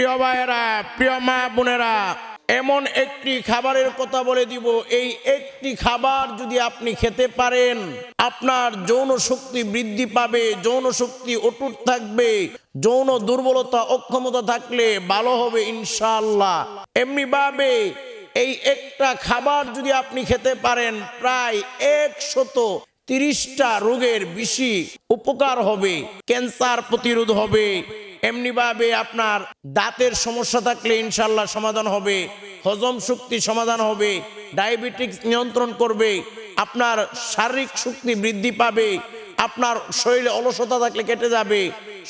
প্রিয় ভাইয়েরা, প্রিয় মা বোনেরা, এমন একটি খাবারের কথা বলে দিব। এই একটি খাবার যদি আপনি খেতে পারেন, আপনার যৌন শক্তি বৃদ্ধি পাবে, যৌন শক্তি অটুট থাকবে, যৌন দুর্বলতা, অক্ষমতা থাকলে ভালো হবে ইনশাল্লাহ এমনি ভাবে এই একটা খাবার যদি আপনি খেতে পারেন, প্রায় একশত তিরিশটা রোগের বেশি উপকার হবে, ক্যান্সার প্রতিরোধ হবে এমনিভাবে আপনার দাঁতের সমস্যা থাকলে ইনশাল্লাহ সমাধান হবে, হজম শক্তি সমাধান হবে ডায়াবেটিক্স নিয়ন্ত্রণ করবে, আপনার শারীরিক শক্তি বৃদ্ধি পাবে, আপনার শরীরে অলসতা থাকলে কেটে যাবে,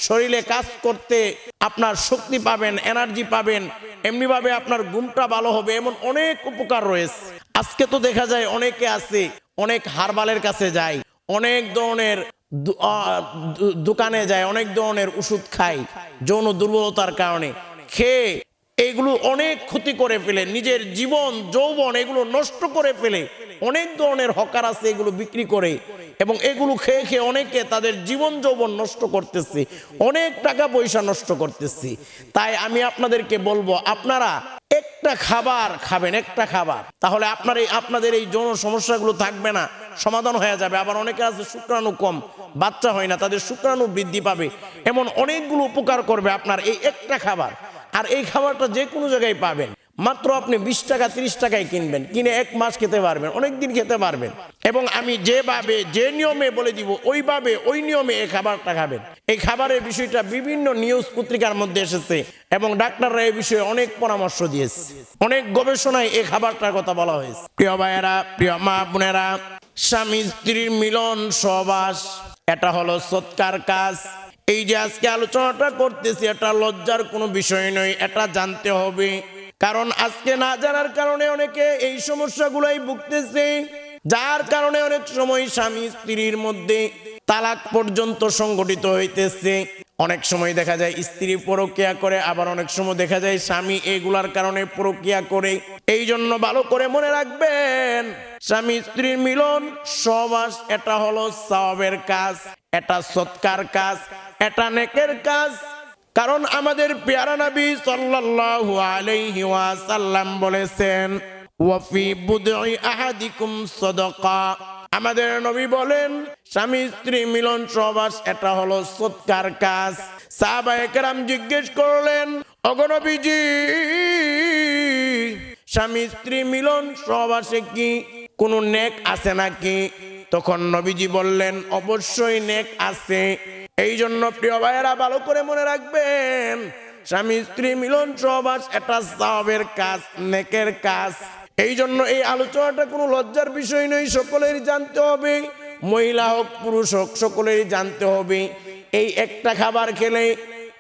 শরীরে কাজ করতে আপনার শক্তি পাবেন এনার্জি পাবেন, এমনিভাবে আপনার ঘুমটা ভালো হবে এমন অনেক উপকার রয়েছে। আজকে তো দেখা যায় অনেকে আছে, অনেক হারবালের কাছে যায়, অনেক ধরনের দোকানে যায়, অনেক ধরনের ওষুধ খাই যৌন দুর্বলতার কারণে। খেয়ে এগুলো অনেক ক্ষতি করে ফেলে, নিজের জীবন, যৌবন এগুলো নষ্ট করে ফেলে। অনেক ধরনের হকার আছে, এগুলো বিক্রি করে। এবং এগুলো খেয়ে খেয়ে অনেকে তাদের জীবন যৌবন নষ্ট করতেছে, অনেক টাকা পয়সা নষ্ট করতেছে। তাই আমি আপনাদেরকে বলব, আপনারা একটা খাবার খাবেন, একটা খাবার। তাহলে আপনার এই, আপনাদের এই যৌন সমস্যাগুলো থাকবে না, সমাধান হয়ে যাবে। আবার অনেকে আছে শুক্রাণু কম, বাচ্চা হয় না, তাদের শুক্রাণু বৃদ্ধি পাবে। এমন অনেকগুলো উপকার করবে আপনার এই একটা খাবার। আর এই খাবারটা যে কোনো জায়গায় পাবেন। মাত্র আপনি বিশ টাকা, তিরিশ টাকায় কিনবেন। কিনে এক মাস খেতে পারবেন, অনেক দিন খেতে পারবেন। এবং আমি যেভাবে, যে নিয়মে বলে দিব, ওইভাবে, ওই নিয়মে এই খাবারটা খাবেন। এই খাবারের বিষয়টা বিভিন্ন নিউজ পত্রিকার মধ্যে এসেছে এবং ডাক্তাররা এই বিষয়ে অনেক পরামর্শ দিয়েছে। অনেক গবেষণায় এই খাবারটার কথা বলা হয়েছে। প্রিয় ভাইয়েরা, প্রিয় মা বোনেরা, স্বামী স্ত্রীর মিলন সহবাস, এটা হলো সৎকার কাজ। এই যে আজকে আলোচনাটা করতেছি, এটা লজ্জার কোনো বিষয় নয়, এটা জানতে হবে। কারণ আজকে না জানার কারণে অনেকে এই সমস্যাগুলাই ভুগতেছে, যার কারণে অনেক সময় স্বামী স্ত্রীর মধ্যে তালাক পর্যন্ত সংগঠিত হইতেছে। অনেক সময় দেখা যায় স্ত্রী পরকিয়া করে, আবার অনেক সময় দেখা যায় স্বামী এগুলার কারণে পরকিয়া করে। এই জন্য ভালো করে মনে রাখবেন, স্বামী স্ত্রীর মিলন সবাস এটা হলো সবের কাজ, এটা সৎকার কাজ, এটা নেকের কাজ। কারণ আমাদের পেয়ারা নবী সাল্লাল্লাহু আলাইহি ওয়াসাল্লাম বলেছেন, ওয়াফি বুদই আহাদিকুম সাদাকা। আমাদের নবী বলেন, স্বামী স্ত্রী মিলন সহবাস, এটা হলো সৎকার কাজ। সাহাবায়ে কেরাম জিজ্ঞেস করলেন অগনবীজি স্বামী স্ত্রী মিলন সহবাসে কি কোনো নেক আছে নাকি? তখন নবীজি বললেন, অবশ্যই নেক আছে। এই জন্য প্রিয় ভাইয়েরা, ভালো করে মনে রাখবেন, স্বামী স্ত্রী মিলন সহবাস এটা সাবের কাজ, নেকের কাজ। এই জন্য এই আলোচনাটা কোনো লজ্জার বিষয় নয় সকলেরই জানতে হবে, মহিলা হোক, পুরুষ হোক সকলেরই জানতে হবে। এই একটা খাবার খেলে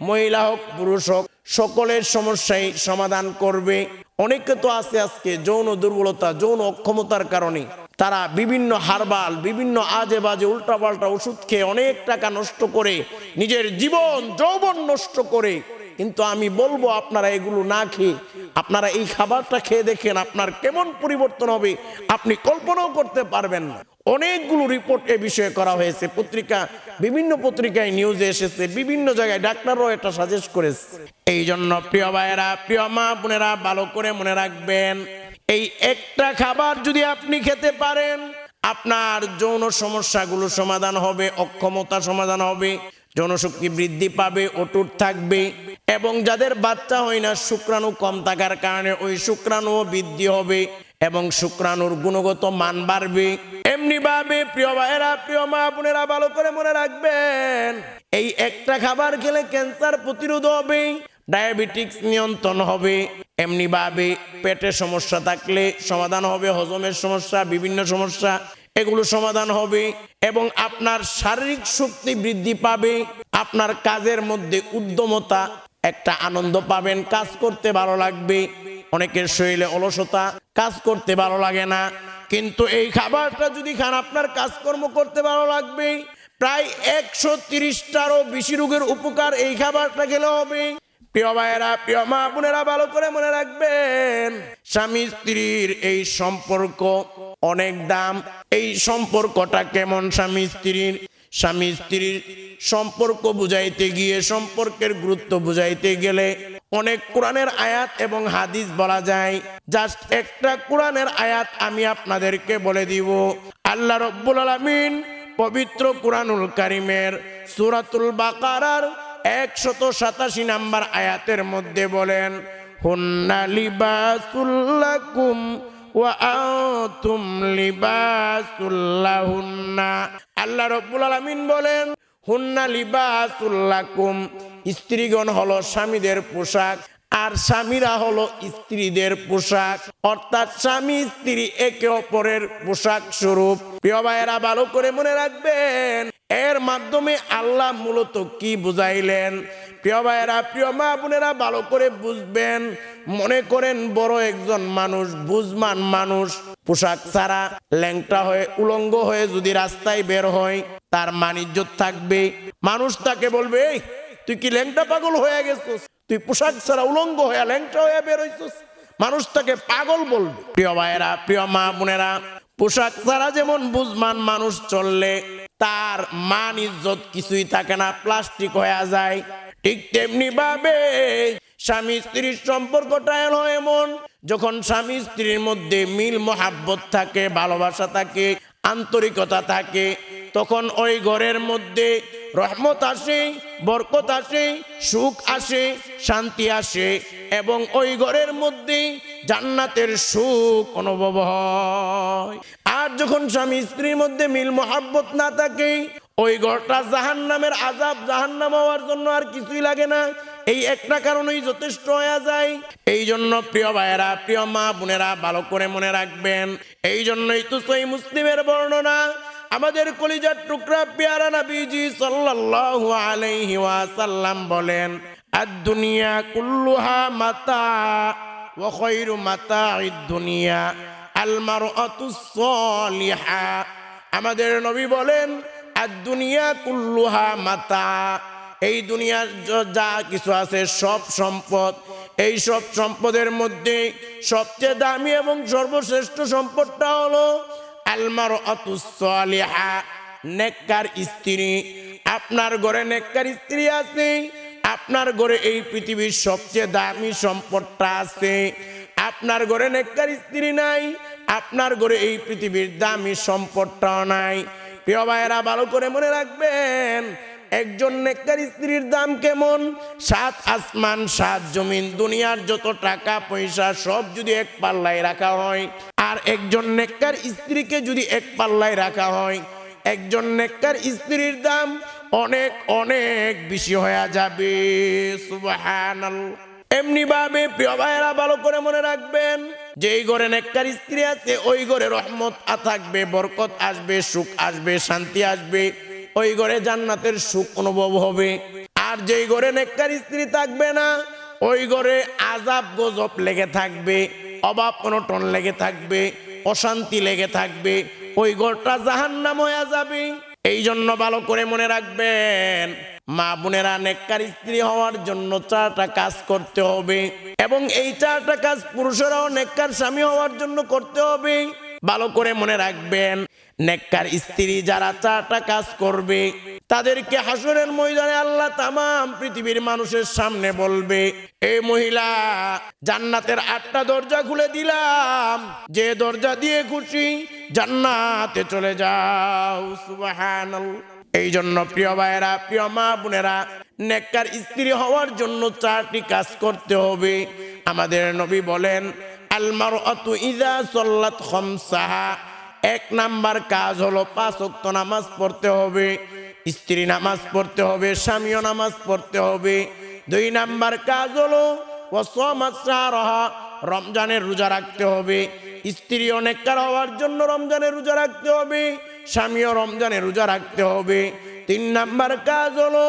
মহিলা হোক, পুরুষ হোক, সকলের সমস্যাই সমাধান করবে। অনেকে তো আছে আজকে যৌন দুর্বলতা, যৌন অক্ষমতার কারণে। তারা বিভিন্ন হারবাল, বিভিন্ন আজে বাজে উল্টাপাল্টা ওষুধ খেয়ে অনেক টাকা নষ্ট করে, নিজের জীবন, যৌবন নষ্ট করে। কিন্তু আমি বলব, আপনারা এগুলো না খেয়ে, আপনারা এই খাবারটা খেয়ে দেখেন আপনার কেমন পরিবর্তন হবে, আপনি কল্পনাও করতে পারবেন না। অনেকগুলো রিপোর্ট এ বিষয়ে করা হয়েছে, পত্রিকা, বিভিন্ন পত্রিকায় নিউজে এসেছে, বিভিন্ন জায়গায় ডাক্তাররাও এটা সাজেস্ট করেছে। এই জন্য প্রিয় ভাইয়েরা, প্রিয় মা বোনেরা, ভালো করে মনে রাখবেন এই একটা খাবার যদি আপনি খেতে পারেন, আপনার যৌন সমস্যাগুলো সমাধান হবে, অক্ষমতা সমাধান হবে, জনশক্তি বৃদ্ধি পাবে, অটুট থাকবে এবং যাদের বাচ্চা হয় না, শুক্রাণু কম থাকার কারণে ওই শুক্রাণু বৃদ্ধি হবে এবং শুক্রাণুর গুণগত মান বাড়বে। এমনি ভাবে প্রিয় ভাইয়েরা, প্রিয় মা বোনেরা, ভালো করে মনে রাখবেন, এই একটা খাবার খেলে ক্যান্সার প্রতিরোধ হবে ডায়াবেটিক্স নিয়ন্ত্রণ হবে, এমনি ভাবে পেটের সমস্যা থাকলে সমাধান হবে, হজমের সমস্যা, বিভিন্ন সমস্যা, এগুলো সমাধান হবে এবং আপনার শারীরিক শক্তি বৃদ্ধি পাবে, আপনার কাজের মধ্যে উদ্যমতা, একটা আনন্দ পাবেন, কাজ করতে ভালো লাগবে, অনেকের শরীরে অলসতা, কাজ করতে ভালো লাগে না, কিন্তু এই খাবারটা যদি খান, আপনার কাজকর্ম করতে ভালো লাগবে, প্রায় একশো তিরিশটারও বেশি রোগের উপকার এই খাবারটা খেলে হবে। প্রিয় ভাইয়েরা প্রিয় মা বোনেরা, ভালো করে মনে রাখবেন, স্বামী স্ত্রীর এই সম্পর্ক অনেক দাম। এই সম্পর্কটা কেমন স্বামী স্ত্রীর? স্বামী স্ত্রীর সম্পর্ক বুঝাইতে গিয়ে, সম্পর্কের গুরুত্ব বুঝাইতে গেলে অনেক কোরআনের আয়াত এবং হাদিস বলা যায়। জাস্ট একটা কোরআনের আয়াত আমি আপনাদেরকে বলে দিব। আল্লাহ রব্বুল আলমিন পবিত্র কোরআনুল কারিমের সুরাতুল বাকারার একশত সাতাশি নাম্বার আয়াতের মধ্যে বলেন, হুন্না আল্লাহ বলেন, হুন্না লিবাসুল্লাকুম স্ত্রীগণ হলো স্বামীদের পোশাক আর স্বামীরা হলো স্ত্রীদের পোশাক। অর্থাৎ স্বামী, স্ত্রী একে অপরের পোশাক স্বরূপ। প্রিয় ভাইয়েরা, ভালো করে মনে রাখবেন, এর মাধ্যমে আল্লাহ মূলত কি বুঝাইলেন? প্রিয় ভাইয়েরা, প্রিয় মা বোনেরা, ভালো করে বুঝবেন। মনে করেন বড় একজন মানুষ, বুঝমান মানুষ, পোশাক ছাড়া ল্যাংটা হয়ে, উলঙ্গ হয়ে যদি রাস্তায় বের হয়, তার মানিজ্য থাকবে। মানুষ তাকে বলবে তুই কি ল্যাংটা পাগল হয়ে গেছিস? তুই পোশাক ছাড়া উলঙ্গ হয়ে ল্যাংটা হয়ে বের হইছিস। মানুষ তাকে পাগল বলবে। প্রিয় ভাইয়েরা, প্রিয় মা বোনেরা, পোশাক ছাড়া যেমন বুঝমান মানুষ চললে তার মান, ইজ্জত কিছুই থাকে না, প্লাস্টিক হয়ে যায়। ঠিক তেমনি ভাবে স্বামী স্ত্রীর সম্পর্কটা এলো এমন, যখন স্বামী স্ত্রীর মধ্যে মিল, মহাব্বত থাকে, ভালোবাসা থাকে, আন্তরিকতা থাকে, তখন ওই ঘরের মধ্যে রহমত আসে বরকত আসে, সুখ আসে, শান্তি আসে এবং ওই ঘরের মধ্যে জান্নাতের সুখ অনুভব হয়। আর যখন স্বামী স্ত্রীর মধ্যে মিল মহাব্বত না থাকে, ওই ঘরটা জাহান নামের আজাব জাহান নাম হওয়ার জন্য আর কিছুই লাগে না। এই একটা কারণেই যথেষ্ট হয়ে যায়। এই জন্য প্রিয় ভাইয়েরা, প্রিয় মা বোনেরা, ভালো করে মনে রাখবেন। এই জন্যই তো সই মুসলিমের বর্ণনা আমাদের কলিজার টুকরা পেয়ারা নবীজি সাল্লাল্লাহু আলাইহি ওয়াসাল্লাম বলেন, আদ-দুনিয়া কুল্লুহা মাতা ওয়া খায়রু মাতা'id দুনিয়া আল মারআতু সালিহা আমাদের নবী বলেন, আদ-দুনিয়া কুল্লুহা মাতা, এই দুনিয়ার যা কিছু আছে সব সম্পদ, এই সব সম্পদের মধ্যে সবচেয়ে দামি এবং সর্বশ্রেষ্ঠ সম্পদটা হলো আলমার অতুসলিহা নেককার স্ত্রী। আপনার ঘরে নেককার স্ত্রী আছে, আপনার ঘরে এই পৃথিবীর সবচেয়ে দামি সম্পদটা আছে। আপনার ঘরে নেককার স্ত্রী নাই, আপনার ঘরে এই পৃথিবীর দামি সম্পদটাও নাই। প্রিয় ভাইয়েরা, ভালো করে মনে রাখবেন একজন নেককার স্ত্রীর দাম কেমন? সাত আসমান, সাত জমিন, দুনিয়ার যত টাকা, পয়সা, সব যদি এক পাল্লায় রাখা হয়, আর একজন নেককার স্ত্রীকে যদি এক পাল্লায় রাখা হয়, একজন নেককার স্ত্রীর দাম অনেক অনেক বেশি হয়ে যাবে। এমনি ভাবে প্রিয় ভাইয়েরা, ভালো করে মনে রাখবেন, যেই ঘরে নেককার স্ত্রী আছে, ওই ঘরে রহমত থাকবে, বরকত আসবে, সুখ আসবে, শান্তি আসবে। ওই ঘরে জান্নাতের সুখ অনুভব হবে। আর যেই ঘরে নেককার স্ত্রী থাকবে না, ওই ঘরে আজাব গজব লেগে থাকবে অভাব অনটন লেগে থাকবে, অশান্তি লেগে থাকবে, ওই ঘরটা জাহান্নাম হয়ে যাবে। এই জন্য ভালো করে মনে রাখবেন, মা বোনেরা নেককার স্ত্রী হওয়ার জন্য চারটা কাজ করতে হবে এবং এই চারটা কাজ পুরুষেরাও নেককার স্বামী হওয়ার জন্য করতে হবে। ভালো করে মনে রাখবেন নেককার স্ত্রী যারা চারটা কাজ করবে, তাদেরকে হাসরের ময়দানে আল্লাহ তামাম পৃথিবীর মানুষের সামনে বলবে এই মহিলা, জান্নাতের আটটা দরজা খুলে দিলাম। যে দরজা দিয়ে খুশি, জান্নাতে চলে যাও। সুবাহান এই জন্য প্রিয় ভাইয়েরা, প্রিয় মা বোনেরা, নেককার স্ত্রী হওয়ার জন্য চারটি কাজ করতে হবে। আমাদের নবী বলেন আলমার অতু ইজা সল্লাত খমসাহা। এক নাম্বার কাজ হলো পাঁচ ওয়াক্ত নামাজ পড়তে হবে, স্ত্রী নামাজ পড়তে হবে, স্বামীও নামাজ পড়তে হবে। দুই নাম্বার কাজ হলো রমজানের রোজা রাখতে হবে। স্ত্রী অনেককার হওয়ার জন্য রমজানের রোজা রাখতে হবে, স্বামীও রমজানের রোজা রাখতে হবে। তিন নাম্বার কাজ হলো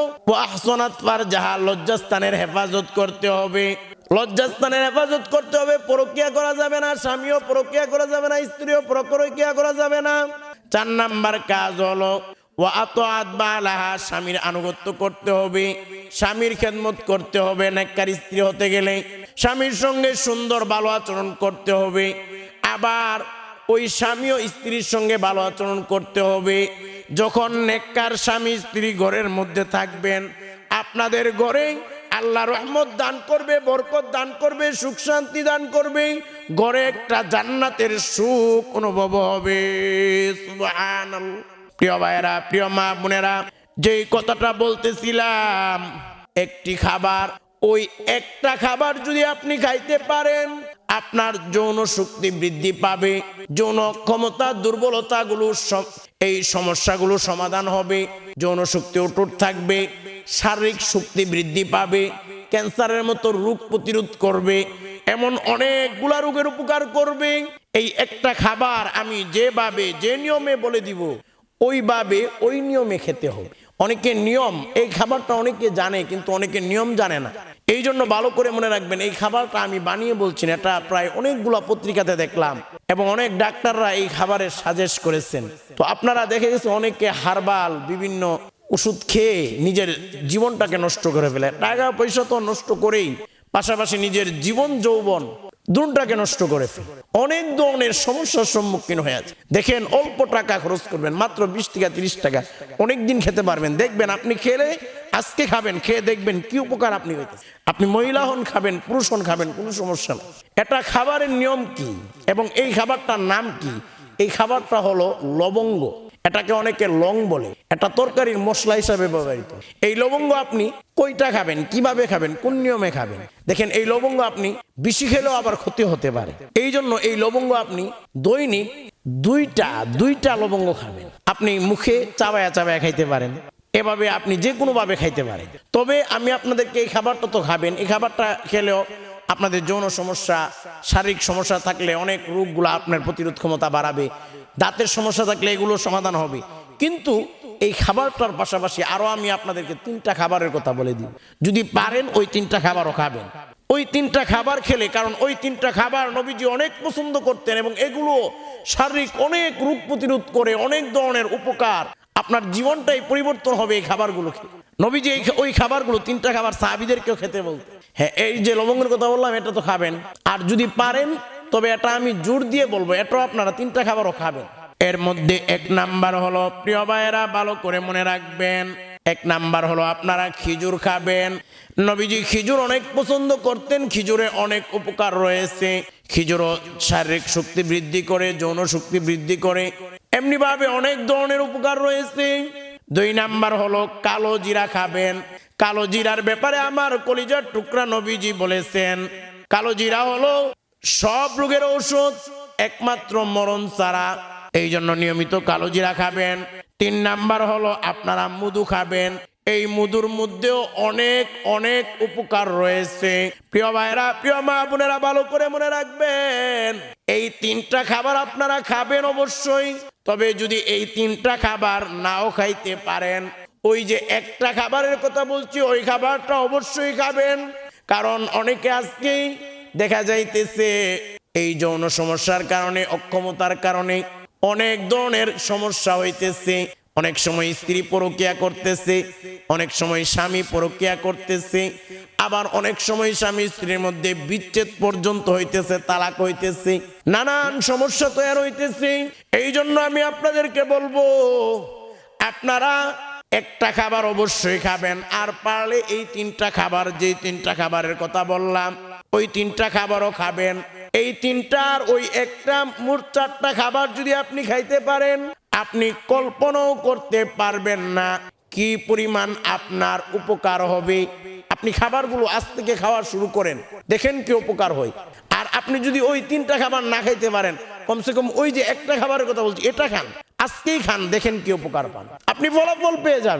আহসনাত পার যাহা লজ্জাস্থানের হেফাজত করতে হবে। লজ্জাস্থানের হেফাজত করতে হবে প্রক্রিয়া করা যাবে না, স্বামীও প্রক্রিয়া করা যাবে না, স্ত্রীও প্রক্রিয়া করা যাবে না। চার নাম্বার কাজ হলো ও আত আলাহা স্বামীর আনুগত্য করতে হবে, স্বামীর খেদমত করতে হবে, নেককার স্ত্রী হতে গেলে স্বামীর সঙ্গে সুন্দর ভালো আচরণ করতে হবে, আবার ওই স্বামী ও স্ত্রীর সঙ্গে ভালো আচরণ করতে হবে। যখন নেককার স্বামী স্ত্রী ঘরের মধ্যে থাকবেন, আপনাদের ঘরে আল্লাহ রহমত দান করবে, বরকত দান করবে, সুখ শান্তি দান করবে, ঘরে একটা জান্নাতের সুখ অনুভব হবে। প্রিয় ভাইয়েরা, প্রিয় মা বোনেরা, যেই কথাটা বলতেছিলাম, একটি খাবার, ওই একটা খাবার যদি আপনি খাইতে পারেন, আপনার যৌন শক্তি বৃদ্ধি পাবে, যৌন ক্ষমতা, দুর্বলতাগুলো এই সমস্যাগুলো সমাধান হবে, যৌন শক্তি অটুট থাকবে শারীরিক শক্তি বৃদ্ধি পাবে, ক্যান্সারের মতো রোগ প্রতিরোধ করবে, এমন অনেকগুলা রোগের উপকার করবে। এই একটা খাবার আমি যেভাবে, যে নিয়মে বলে দিব, ওইভাবে ওই নিয়মে খেতে হবে। অনেকে নিয়ম, এই খাবারটা অনেকে জানে, কিন্তু অনেকে নিয়ম জানে না। এই জন্য ভালো করে মনে রাখবেন, এই খাবারটা আমি বানিয়ে বলছি না, এটা প্রায় অনেকগুলো পত্রিকাতে দেখলাম, এবং অনেক ডাক্তাররা এই খাবারের সাজেস্ট করেছেন। তো আপনারা দেখে গেছে অনেকে হারবাল, বিভিন্ন ওষুধ খেয়ে নিজের জীবনটাকে নষ্ট করে ফেলে। টাকা, পয়সা তো নষ্ট করেই। পাশাপাশি নিজের জীবন, যৌবন দুটাকে নষ্ট করে ফেলে। অনেক ধরনের সমস্যার সম্মুখীন হয়ে আছে। দেখেন, অল্প টাকা খরচ করবেন, মাত্র বিশ টাকা, তিরিশ টাকা। অনেক দিন খেতে পারবেন। দেখবেন আপনি খেলে, আজকে খাবেন, খেয়ে দেখবেন কি উপকার আপনি হইতে আপনি মহিলা হন, খাবেন, পুরুষ হন, খাবেন, কোনো সমস্যা নেই। এটা খাবারের নিয়ম কি? এবং এই খাবারটার নাম কি? এই খাবারটা হলো লবঙ্গ। এটাকে অনেকে লং বলে। এটা তরকারির মশলা হিসাবে ব্যবহৃত। এই লবঙ্গ আপনি কইটা খাবেন, কীভাবে খাবেন, কোন নিয়মে খাবেন? দেখেন, এই লবঙ্গ আপনি বেশি খেলেও আবার ক্ষতি হতে পারে। এই জন্য এই লবঙ্গ আপনি দৈনিক দুইটা দুইটা লবঙ্গ খাবেন। আপনি মুখে চাবায়া চাবায়া খাইতে পারেন। এভাবে আপনি যে কোনো ভাবে খাইতে পারেন। তবে আমি আপনাদেরকে এই খাবারটা তো খাবেন। এই খাবারটা খেলেও আপনাদের যৌন সমস্যা, শারীরিক সমস্যা থাকলে অনেক রোগগুলো আপনার প্রতিরোধ ক্ষমতা বাড়াবে। দাঁতের সমস্যা থাকলে এগুলো সমাধান হবে। কিন্তু এই খাবারটার পাশাপাশি আরও আমি আপনাদেরকে তিনটা খাবারের কথা বলে দিই। যদি পারেন ওই তিনটা খাবারও খাবেন। ওই তিনটা খাবার খেলে, কারণ ওই তিনটা খাবার নবীজি অনেক পছন্দ করতেন এবং এগুলো শারীরিক অনেক রোগ প্রতিরোধ করে, অনেক ধরনের উপকার আপনার জীবনটাই পরিবর্তন হবে এই খাবারগুলো খেয়ে। নবীজি এই ওই খাবারগুলো, তিনটা খাবার সাহাবিদেরকেও খেতে বলতে হ্যাঁ এই যে লবঙ্গের কথা বললাম, এটা তো খাবেন। আর যদি পারেন তবে এটা আমি জোর দিয়ে বলব, এটাও আপনারা তিনটা খাবারও খাবেন। এর মধ্যে এক নাম্বার হলো, প্রিয় ভাইয়েরা, ভালো করে মনে রাখবেন। এক নাম্বার হলো, আপনারা খিজুর খাবেন। নবীজি খিজুর অনেক পছন্দ করতেন, খিজুরে অনেক উপকার রয়েছে। খিজুরও শারীরিক শক্তি বৃদ্ধি করে, যৌন শক্তি বৃদ্ধি করে। এমনি ভাবে অনেক ধরনের উপকার রয়েছে। দুই নাম্বার হলো, কালো জিরা খাবেন। কালো জিরার ব্যাপারে আমার কলিজার টুকরা নবীজি বলেছেন। কালো জিরা হলো সব রোগের ঔষধ, একমাত্র মরণ ছাড়া। এই জন্য নিয়মিত কালো জিরা খাবেন। তিন নাম্বার হলো আপনারা মধু খাবেন। এই মধুর মধ্যেও অনেক অনেক উপকার রয়েছে। প্রিয় ভাইরা প্রিয় মা বোনেরা, ভালো করে মনে রাখবেন, এই তিনটা খাবার আপনারা খাবেন অবশ্যই। তবে যদি এই তিনটা খাবার নাও খাইতে পারেন, ওই যে একটা খাবারের কথা বলছি, ওই খাবারটা অবশ্যই খাবেন। কারণ অনেকে আজকেই দেখা যাইতেছে। এই যৌন সমস্যার কারণে, অক্ষমতার কারণে অনেক ধরনের সমস্যা হইতেছে। অনেক সময় স্ত্রী পরকিয়া করতেছে, অনেক সময় স্বামী পরকিয়া করতেছে, আবার অনেক সময় স্বামী স্ত্রীর মধ্যে বিচ্ছেদ পর্যন্ত হইতেছে, তালাক হইতেছে, নানান সমস্যা তৈরি হইতেছে। এই জন্য আমি আপনাদেরকে বলব, আপনারা একটা খাবার অবশ্যই খাবেন, আর পারলে এই তিনটা খাবার যে তিনটা খাবারের কথা বললাম ওই তিনটা খাবারও খাবেন। এই তিনটার ওই একটা মোট চারটা খাবার যদি আপনি খাইতে পারেন, আপনি কল্পনাও করতে পারবেন না কি পরিমাণ আপনার উপকার হবে। আপনি খাবারগুলো আজ থেকে খাওয়া শুরু করেন, দেখেন কি উপকার হয়। আর আপনি যদি ওই তিনটা খাবার না খাইতে পারেন, কমসে কম ওই যে একটা খাবারের কথা বলছি, এটা খান, আজকেই খান, দেখেন কি উপকার পান। আপনি ফলাফল পেয়ে যাবেন।